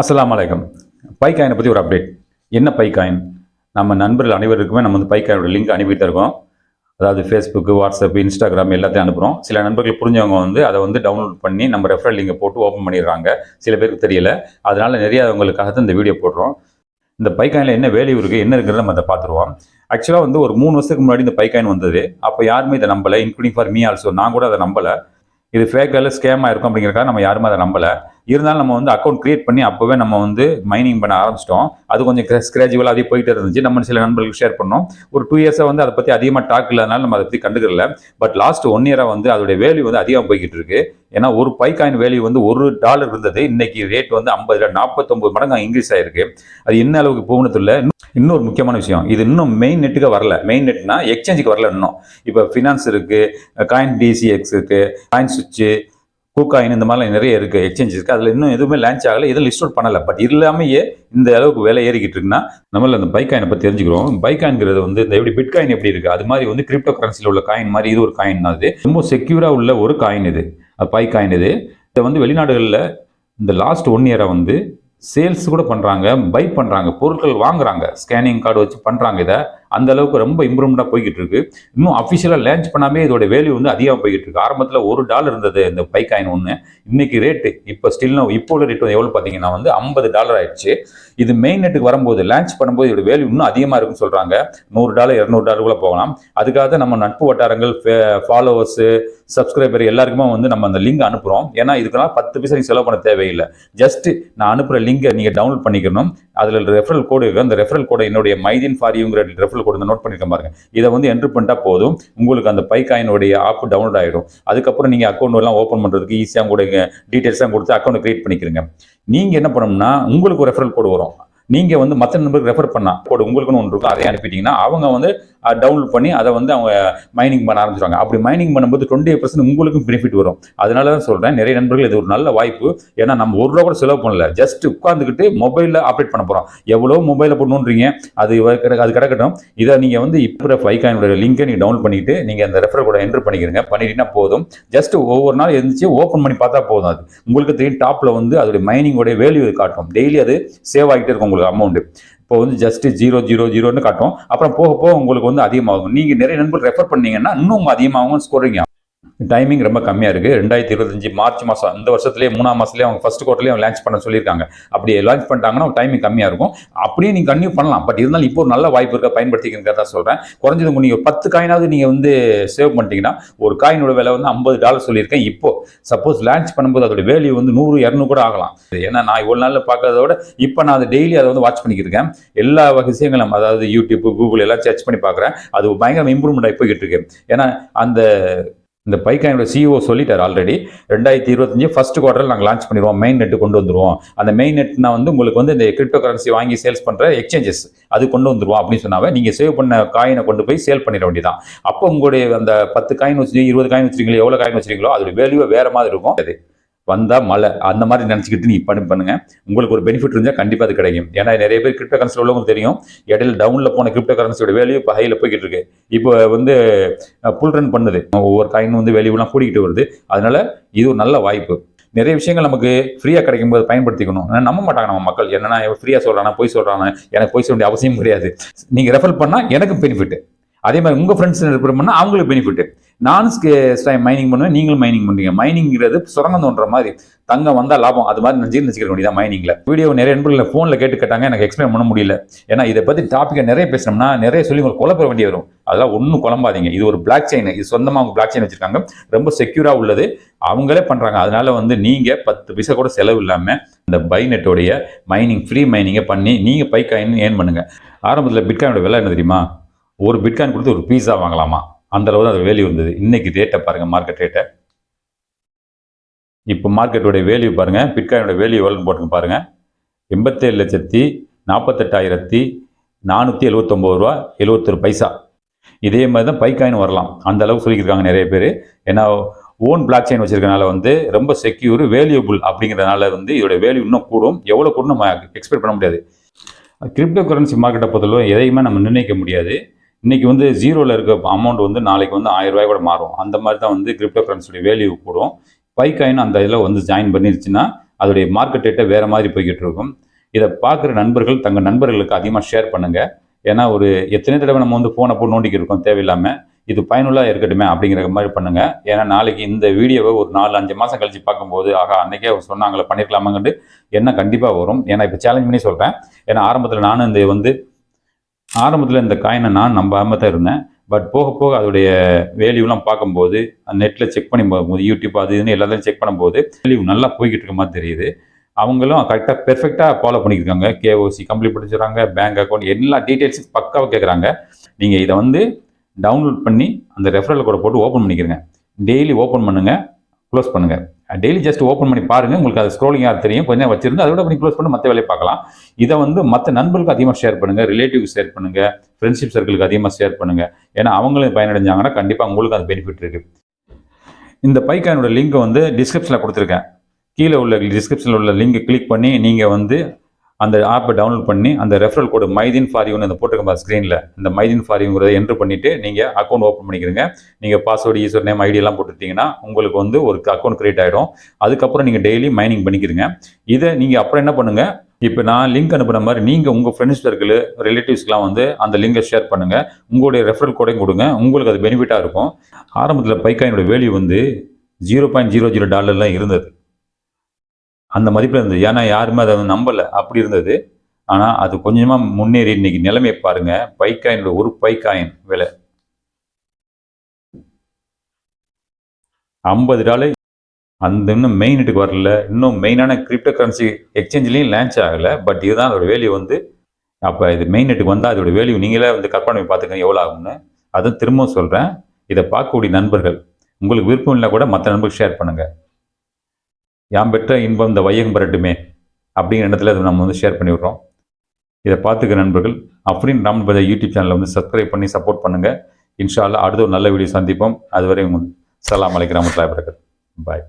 அஸ்லாம் அலைக்கும். பை காயினை பற்றி ஒரு அப்டேட் என்ன பைக்காயின்? நம்ம நண்பர்கள் அனைவருக்குமே நம்ம வந்து பைக்காயினோட லிங்க் அனுப்பிட்டு இருக்கோம். அதாவது ஃபேஸ்புக்கு வாட்ஸ்அப் இன்ஸ்டாகிராம் எல்லாத்தையும் அனுப்புகிறோம் சில நண்பர்கள் புரிஞ்சவங்க வந்து அதை வந்து டவுன்லோட் பண்ணி நம்ம ரெஃபரல் லிங்கை போட்டு ஓப்பன் பண்ணிடுறாங்க. சில பேருக்கு தெரியல. அதனால் நிறைய அவங்களுக்காக தான் இந்த வீடியோ போடுறோம். இந்த பைக்காயினில் என்ன வேல்யூ இருக்குது என்ன இருக்குன்னு நம்ம அதை பார்த்துருவோம். ஆக்சுவலாக வந்து ஒரு மூணு வருஷத்துக்கு முன்னாடி இந்த பைக்காயின் வந்தது. அப்போ யாருமே இதை நம்பலை இன்க்ளூடிங் ஃபார் மீ ஆல்சோ நான் கூட அதை நம்பலை. இது ஃபேக்கால ஸ்கேமாக இருக்கும் அப்படிங்கிறக்காக நம்ம யாருமே அதை நம்பலை. இருந்தாலும் நம்ம வந்து அக்கௌண்ட் கிரியேட் பண்ணி அப்போவே நம்ம வந்து மைனிங் பண்ண ஆரம்பிச்சிட்டோம். அது கொஞ்சம் ஸ்க்ராஜுவலாக அதே போயிட்டு இருந்துச்சு. நம்ம சில நண்பர்களுக்கு ஷேர் பண்ணோம். ஒரு டூ இயர்ஸாக வந்து அதை பற்றி அதிகமாக டாக் இல்லாதனால நம்ம அதை பற்றி கண்டுக்கல பட் லாஸ்ட் ஒன் இயராக வந்து அதோடைய வேல்யூ வந்து அதிகமாக போய்கிட்டு இருக்கு. ஏன்னா ஒரு பை காயின் வேல்யூ வந்து ஒரு டாலர் இருந்தது. இன்னைக்கு ரேட் வந்து ஐம்பது நாற்பத்தொம்பது மடங்கு இன்க்ரீஸ் ஆயிருக்கு. அது என்ன அளவுக்கு போகணும் இல்லை இன்னொரு முக்கியமான விஷயம். இது இன்னும் மெயின் நெட்டுக்கு வரல. மெயின் நெட்னா எக்ஸ்சேஞ்சுக்கு வரல இன்னும். இப்போ ஃபினான்ஸ் இருக்கு காயின் டிசிஎக்ஸ் இருக்கு காயின் சுவிட்சு கூக்காயின் இந்த மாதிரிலாம் நிறைய இருக்குது எக்ஸ்சேஞ்ச் இருக்குது அதில் இன்னும் எதுவுமே லான்ச் ஆகலை. எதுவும் லிஸ்ட் அவுட் பண்ணல. பட் இல்லாமையே இந்த அளவுக்கு விலை ஏறிக்கிட்டு இருக்குன்னா நம்மள அந்த பை காயினை பற்றி தெரிஞ்சுக்கிறோம். பைக்காயின்ங்கிறது வந்து இந்த எப்படி பிட் காயின் எப்படி இருக்குது அது மாதிரி வந்து கிரிப்டோ கரன்சியில் உள்ள காயின் மாதிரி இது ஒரு காயின் தான் அது ரொம்ப செக்யூராக உள்ள ஒரு காயின் இது. அது பை காயின் இது. இதை வந்து வெளிநாடுகளில் இந்த லாஸ்ட் ஒன் இயரை வந்து சேல்ஸ் கூட பண்ணுறாங்க பை பண்ணுறாங்க பொருட்கள் வாங்குறாங்க. ஸ்கேனிங் கார்டு வச்சு பண்ணுறாங்க இதை. அந்த அளவுக்கு ரொம்ப இம்ப்ரூவ்மெண்ட்டாக போய்கிட்டு இருக்கு இன்னும் அஃபிஷியலாக லான்ச் பண்ணாமே இதோட வேல்யூ வந்து அதிகமாக போய்கிட்டு இருக்கு ஆரம்பத்தில் ஒரு டாலர் இருந்தது இந்த பைக்காயின் காயின் ஒன்று இன்னைக்கு ரேட்டு இப்போ ஸ்டில் இப்போ உள்ள ரேட் எவ்வளோ பார்த்தீங்கன்னா வந்து ஐம்பது டாலர் ஆயிடுச்சு. இது மெயின் நெட்டுக்கு வரும்போது லான்ச் பண்ணும்போது இதோட வேல்யூ இன்னும் அதிகமாக இருக்குன்னு சொல்கிறாங்க நூறு டாலர் இரநூறு டாலர் கூட போகலாம். அதுக்காக நம்ம நட்பு வட்டாரங்கள் ஃபாலோவர்ஸு சப்ஸ்கிரைபர் எல்லாருக்குமே வந்து நம்ம அந்த லிங்க் அனுப்புகிறோம் ஏன்னா இதுக்கெல்லாம் பத்து பைசா நீங்கள் செலவு பண்ண தேவையில்லை. ஜஸ்ட் நான் அனுப்புகிற லிங்கை நீங்கள் டவுன்லோட் பண்ணிக்கணும். அதில் ரெஃபரல் கோடு இருக்குது அந்த ரெஃபரல் கோடை என்னுடைய மைதின் ஃபாரியுங்கிற ரெஃபரல் கோடு நோட் பண்ணியிருக்க பாருங்க. இதை வந்து என்ட்ரு பண்ணிட்டா போதும். உங்களுக்கு அந்த பை காயினுடைய ஆப் டவுன்லோட் ஆகிடும் அதுக்கப்புறம் நீங்கள் அக்கௌண்ட் எல்லாம் ஓப்பன் பண்ணுறதுக்கு ஈஸியாக கூட டீட்டெயில்ஸாக கொடுத்து அக்கௌண்ட் கிரியேட் பண்ணிக்கிறீங்க நீங்கள் என்ன பண்ணணும்னா உங்களுக்கு ஒரு ரெஃபரல் கோடு வரும். நீங்கள் வந்து மற்ற நண்பருக்கு ரெஃபர் பண்ணால் கோடு உங்களுக்குன்னு ஒன்று இருக்கும். அதை அனுப்பிட்டீங்கன்னா அவங்க வந்து டவுன்லோட் பண்ணி அதை வந்து அவங்க மைனிங் பண்ண ஆரம்பிச்சிருவாங்க. அப்படி மைனிங் பண்ணும்போது டுவெண்ட்டி பர்சன்ட் உங்களுக்கும் பெனிஃபிட் வரும். அதனால தான் சொல்கிறேன் நிறைய நண்பர்கள் இது ஒரு நல்ல வாய்ப்பு. ஏன்னா நம்ம ஒரு ரூபா கூட செலவு பண்ணல. ஜஸ்ட் உட்காந்துக்கிட்டு மொபைலில் ஆப்ரேட் பண்ண போகிறோம் எவ்வளோ மொபைலில் போடணுன்றீங்க. அது அது கிடக்கட்டும். இதை நீங்கள் வந்து இப்போ ஃபைகாயினோட லிங்கை நீங்கள் டவுன்லோட் பண்ணிட்டு நீங்கள் அந்த ரெஃபர் கூட என்ட்ரு பண்ணிக்கிறீங்க பண்ணிட்டீங்கன்னா போதும். ஜஸ்ட் ஒவ்வொரு நாள் எழுந்துச்சு ஓப்பன் பண்ணி பார்த்தா போதும் அது. உங்களுக்கு தெரியும் டாப்பில் வந்து அதோடைய மைனிங்கோடைய வேல்யூ காட்டும். டெய்லி அது சேவ் ஆகிட்டே இருக்கும் உங்களுக்கு. அமௌண்ட் இப்போ வந்து ஜஸ்ட் ஜீரோ ஜீரோ ஜீரோன்னு காட்டும் அப்புறம் போக போக உங்களுக்கு வந்து அதிகமாகும். நீங்கள் நிறைய நண்பர் ரெஃபர் பண்ணீங்கன்னா இன்னும் அதிகமாகும் ஸ்கோரிங் டைமிங் ரொம்ப கம்மியாக இருக்குது ரெண்டாயிரத்தி இருபத்தஞ்சு மார்ச் மாதம் அந்த வருஷத்துலேயே மூணாம் மாதத்துலேயே அவங்க ஃபஸ்ட் குவார்ட்டர்லேயே அவங்க லான்ச் பண்ண சொல்லியிருக்காங்க. அப்படி லான்ச் பண்ணிட்டாங்கன்னா டைமிங் கம்மியாக இருக்கும். அப்படியே நீங்கள் கன்னியூ பண்ணலாம். பட் இருந்தாலும் இப்போ ஒரு நல்ல வாய்ப்பு இருக்க பயன்படுத்திக்கிறதா தான் சொல்கிறேன் குறைஞ்சது நீங்கள் பத்து காயினாவது நீங்கள் வந்து சேவ் பண்ணிட்டீங்கன்னா ஒரு காயினோட விலை வந்து ஐம்பது டாலர் சொல்லியிருக்கேன். இப்போ சப்போஸ் லான்ச் பண்ணும்போது அதோட வேல்யூ வந்து நூறு இரநூறு கூட ஆகலாம். ஏன்னா நான் இவ்வளோ நாளில் பார்க்கறத விட இப்போ நான் அதை டெய்லி அதை வந்து வாட்ச் பண்ணிக்கிருக்கேன் எல்லா விஷயங்களும் அதாவது யூடியூப் கூகுள் எல்லாம் சர்ச் பண்ணி பார்க்குறேன். அது பயங்கரம் இம்ப்ரூவ்மெண்ட் ஆகி போய்கிட்டு இருக்கு. ஏன்னா அந்த இந்த பைக்காயினோட சிஇஓ சொல்லிட்டார் ஆல்ரெடி ரெண்டாயிரத்தி இருபத்தஞ்சு ஃபர்ஸ்ட் குவார்டர் நாங்கள் லான்ச் பண்ணிடுவோம். மெயின் நெட்டு கொண்டு வந்துருவோம். அந்த மெயின் நெட்னா வந்து உங்களுக்கு வந்து இந்த கிரிப்டோ கரன்சி வாங்கி சேல்ஸ் பண்ணுற எக்ஸ்சேஞ்சஸ் அது கொண்டு வந்துருவோம் அப்படின்னு சொன்னாவே நீங்கள் சேவ் பண்ண காயினை கொண்டு போய் சேல் பண்ணிட வேண்டியதான் அப்போ உங்களுடைய அந்த பத்து காயின் வச்சு இருபது காயின் வச்சிருக்கீங்களோ எவ்வளோ காயின் வச்சிருக்கீங்களோ அதோட வேல்யூ வேற மாதிரி இருக்கும். அது வந்தால் மழை. அந்த மாதிரி நினச்சிக்கிட்டு நீ பண்ணி பண்ணுங்கள் உங்களுக்கு ஒரு பெனிஃபிட் இருந்தால் கண்டிப்பாக அது கிடைக்கும். ஏன்னா நிறைய பேர் கிரிப்டோ கரன்சியில் உள்ளவங்க தெரியும் இடையில டவுனில் போன கிரிப்டோ கரன்சியோட வேல்யூ இப்போ ஹையில் போய்கிட்டு இருக்கு. இப்போ வந்து புல் ரன் பண்ணுது. ஒவ்வொரு காயின் வந்து வேல்யூலாம் கூடிக்கிட்டு வருது. அதனால இது ஒரு நல்ல வாய்ப்பு. நிறைய விஷயங்கள் நமக்கு ஃப்ரீயாக கிடைக்கும் போது பயன்படுத்திக்கணும் நம்ப மாட்டாங்க நம்ம மக்கள். என்னன்னா ஃப்ரீயாக சொல்கிறானா போய் சொல்கிறானா எனக்கு போய் சொல்ல வேண்டிய அவசியம் கிடையாது. நீங்கள் ரெஃபர் பண்ணால் எனக்கு பெனிஃபிட் அதே மாதிரி உங்கள் ஃப்ரெண்ட்ஸ் ரெஃபர் பண்ணால் அவங்களுக்கு பெனிஃபிட் நான் மைனிங் பண்ணுவேன் நீங்களும் மைனிங் பண்ணுறீங்க மைனிங்கிறது சுரங்கம் தோன்ற மாதிரி தங்கம் வந்தால் லாபம். அது மாதிரி நினச்சி நினச்சிக்க வேண்டியதான் மைனிங்கில் வீடியோ நிறைய நண்பர்கள் ஃபோனில் கேட்டு கேட்டாங்க எனக்கு எக்ஸ்பிளைன் பண்ண முடியல. ஏன்னா இதை பற்றி டாப்பிக்கை நிறைய பேசினோம்னா நிறைய சொல்லி உங்களுக்கு குழப்ப வேண்டிய வரும். அதெல்லாம் ஒன்றும் குழம்பாதீங்க. இது ஒரு பிளாக் செயின் இது சொந்தமாக அவங்க பிளாக் செயின் வச்சுருக்காங்க. ரொம்ப செக்யூராக உள்ளது. அவங்களே பண்ணுறாங்க அதனால வந்து நீங்கள் பத்து பைசா கூட செலவு இல்லாமல் இந்த பைநெட்டோடைய மைனிங் ஃப்ரீ மைனிங்கை பண்ணி நீங்கள் பைக் காயின் ஏர்ன் பண்ணுங்கள் ஆரம்பத்தில் பிட்காயினோட விலை என்ன தெரியுமா? ஒரு பிட்காயின் கொடுத்து ஒரு பீஸா வாங்கலாமா? அந்த அளவு தான் அது வேல்யூ இருந்தது. இன்னைக்கு ரேட்டை பாருங்க மார்க்கெட் ரேட்டை இப்போ மார்க்கெட்டோடைய வேல்யூ பாருங்க பிட்காயினோட வேல்யூ எவ்வளோன்னு போட்டுங்க பாருங்க. எண்பத்தேழு லட்சத்தி நாற்பத்தெட்டாயிரத்தி நானூற்றி எழுபத்தொம்போது ரூபா எழுபத்தொரு பைசா. இதே மாதிரி தான் பைக்காயின் வரலாம். அந்த அளவுக்கு சொல்லியிருக்காங்க நிறைய பேர். ஏன்னா ஓன் பிளாக் செயின் வச்சிருக்கனால வந்து ரொம்ப செக்யூர் வேல்யூபிள் அப்படிங்கிறதுனால வந்து இதோட வேல்யூ இன்னும் கூடும். எவ்வளோ கூடும் நம்ம எக்ஸ்பெக்ட் பண்ண முடியாது. கிரிப்டோ கரன்சி மார்க்கெட்டை பொறுத்தளவு எதையுமே நம்ம நிர்ணயிக்க முடியாது. இன்றைக்கி வந்து ஜீரோவில் இருக்க அமௌண்ட் வந்து நாளைக்கு வந்து ஆயிரம் ரூபாய் கூட மாறும். அந்த மாதிரி தான் வந்து கிரிப்டோ கரன்சியோட வேல்யூ கூடும். பைக்காயின் அந்த இதில் வந்து ஜாயின் பண்ணிருச்சுன்னா அதோடைய மார்க்கெட் ரேட்டை வேறு மாதிரி போய்கிட்டு இருக்கும். இதை பார்க்குற நண்பர்கள் தங்கள் நண்பர்களுக்கு அதிகமாக ஷேர் பண்ணுங்கள் ஏன்னா ஒரு எத்தனை தடவை நம்ம வந்து ஃபோனை போட்டு நோண்டிக்கிட்டு இருக்கோம் தேவையில்லாமல் இது பயனுள்ளதாக இருக்கட்டுமே அப்படிங்கிற மாதிரி பண்ணுங்கள் ஏன்னா நாளைக்கு இந்த வீடியோவை ஒரு நாலு அஞ்சு மாதம் கழிச்சு பார்க்கும்போது ஆகா அன்றைக்கே அவங்க சொன்னாங்களே பண்ணியிருக்கலாமாங்கன்ட்டு என்ன கண்டிப்பாக வரும். ஏன்னா இப்போ சேலஞ்ச் பண்ணி சொல்கிறேன் ஏன்னா ஆரம்பத்தில் நானும் இந்த வந்து ஆரம்பத்தில் இந்த காயினை நான் நம்பாமல் தான் இருந்தேன். பட் போக போக அதோடைய வேல்யூலாம் பார்க்கும்போது நெட்டில் செக் பண்ணி போகும்போது யூடியூப் அது இதுன்னு எல்லாத்தையும் செக் பண்ணும்போது வேல்யூ நல்லா போய்கிட்டு இருக்க மாதிரி தெரியுது. அவங்களும் கரெக்டாக பெர்ஃபெக்டாக ஃபாலோ பண்ணியிருக்காங்க கேஓசி கம்ப்ளீட் பண்ணிச்சுறாங்க பேங்க் அக்கௌண்ட் எல்லா டீட்டெயில்ஸும் பக்காவாக கேட்குறாங்க நீங்கள் இதை வந்து டவுன்லோட் பண்ணி அந்த ரெஃபரல் கூட போட்டு ஓப்பன் பண்ணிக்கிறங்க டெய்லி ஓப்பன் பண்ணுங்கள் க்ளோஸ் பண்ணுங்கள் டெய்லி ஜஸ்ட் ஓப்பன் பண்ணி பாருங்கள் உங்களுக்கு அது ஸ்க்ரோலிங்காக தெரியும். கொஞ்சம் வச்சிருந்து அதோட பண்ணி க்ளோஸ் பண்ணி மற்ற வேலையை பார்க்கலாம். இதை வந்து மற்ற நண்பர்களுக்கு அதிகமாக ஷேர் பண்ணுங்கள் ரிலேட்டிவ்ஸ் ஷேர் பண்ணுங்கள் ஃப்ரெண்ட்ஷிப் சர்க்கிளுக்கு அதிகமாக ஷேர் பண்ணுங்கள் ஏன்னா அவங்களும் பயனடைஞ்சாங்கன்னா கண்டிப்பாக உங்களுக்கு அது பெனிஃபிட் இருக்குது இந்த பைக்கானோட லிங்க் வந்து டிஸ்கிரிப்ஷனில் கொடுத்துருக்கேன். கீழே உள்ள டிஸ்கிரிப்ஷனில் உள்ள லிங்கை கிளிக் பண்ணி நீங்கள் வந்து அந்த ஆப்பை டவுன்லோட் பண்ணி அந்த ரெஃபரல் கோடு மைதின் ஃபார் யூன்னு அந்த போட்டிருக்க ஸ்க்ரீனில் இந்த மைதின் ஃபார் யூங்கிறத என்ட்ரு பண்ணிவிட்டு நீங்கள் அக்கௌண்ட் ஓப்பன் பண்ணிக்கிறீங்க நீங்கள் பாஸ்வேர்டு யூசர் நேம் ஐடியெல்லாம் போட்டுட்டிங்கன்னா உங்களுக்கு வந்து ஒரு அக்கௌண்ட் க்ரியேட் ஆகிடும் அதுக்கப்புறம் நீங்கள் டெய்லி மைனிங் பண்ணிக்கிறீங்க இதை நீங்கள் அப்புறம் என்ன பண்ணுங்கள் இப்போ நான் லிங்க் அனுப்புன மாதிரி நீங்கள் உங்கள் ஃப்ரெண்ட்ஸ் சர்க்கிள் ரிலேட்டிவ்ஸ்க்குலாம் வந்து அந்த லிங்கை ஷேர் பண்ணுங்கள் உங்களுடைய ரெஃபரல் கோடையும் கொடுங்க. உங்களுக்கு அது பெனிஃபிட்டாக இருக்கும். ஆரம்பத்தில் பைக்காயினோட வேல்யூ வந்து ஜீரோ பாயிண்ட் ஜீரோ ஜீரோ டாலர்லாம் இருந்தது. அந்த மதிப்பில் இருந்தது. ஏன்னா யாருமே அதை வந்து நம்பலை. அப்படி இருந்தது. ஆனால் அது கொஞ்சமாக முன்னேறி இன்னைக்கு நிலைமையை பாருங்கள் பைக்காயினோட ஒரு பைக்காயின் விலை. ஐம்பது டாலர். அந்த இன்னும் மெயின் இதுக்கு வரல. இன்னும் மெயினான கிரிப்டோ கரன்சி எக்ஸ்சேஞ்சிலையும் லான்ச் ஆகலை. பட் இதுதான் அதோட வேல்யூ வந்து. அப்போ இது மெயின் நெட்டுக்கு வந்தால் அதோட வேல்யூ நீங்களே வந்து கற்பனை பண்ணி பார்த்துக்கங்க எவ்வளோ ஆகும்னு. அதுவும் திரும்பவும் சொல்கிறேன் இதை பார்க்கக்கூடிய நண்பர்கள் உங்களுக்கு விருப்பம் இல்லை கூட மற்ற நண்பர்கள் ஷேர் பண்ணுங்கள் யாம் பெற்ற இன்பம் இந்த வையகம் பெறட்டுமே அப்படிங்கிற இடத்துல அதை நம்ம வந்து ஷேர் பண்ணி விட்றோம் இதை பார்த்துக்க நண்பர்கள் அப்படின்னு ராமன் பஜா யூடியூப் சேனலை வந்து சப்ஸ்கிரைப் பண்ணி சப்போர்ட் பண்ணுங்கள் இன்ஷால்லா அடுத்த ஒரு நல்ல வீடியோ சந்திப்போம். அதுவரை சலாம் அலைக்கு ராமத்துலாய் பிறகு பாய்